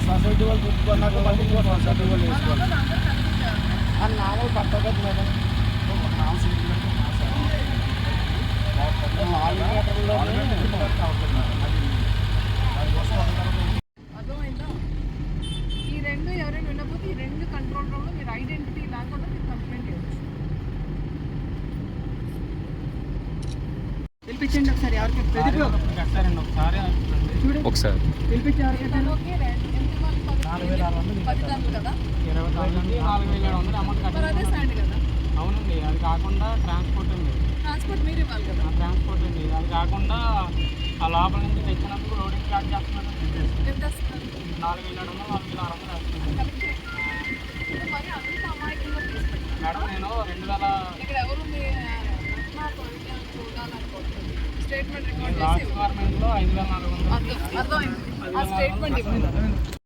Society వాళ్ళు చూసుకున్నాక మళ్ళీ ఇంకో సొసైటీ వాళ్ళు వేసుకోవాలి అని నామూలు పక్క కదా మేడం నాలుగు ఈ రెండు ఎవరైనా వినకపోతే ఈ రెండు కంట్రోల్ రూమ్లో మీరు ఐడెంటిటీ లేకుండా మీరు కంప్లైంట్ చేయొచ్చు. పిలిపించండి ఒకసారి ఎవరికి చూడు ఒకసారి. అవునండి అది కాకుండా ట్రాన్స్పోర్ట్ ఉంది ట్రాన్స్పోర్ట్ మీరు ఇవ్వాలి కదా? ట్రాన్స్పోర్ట్ ఉంది అది కాకుండా ఆ లోపల నుంచి తెచ్చినందుకు లోడింగ్ చార్జ్ చేస్తున్నారు నాలుగు వేల ఏడు వందలు నాలుగు వేల ఆరు వందలు మేడం నేను రెండు వేల ఇక్కడ ఎవరు స్టేట్మెంట్ రికార్డ్ చేసి లాస్ట్ గవర్నమెంట్లో ఐదు వేల నాలుగు వందలు అర్థమైంది ఆ స్టేట్మెంట్ ఇవ్వండి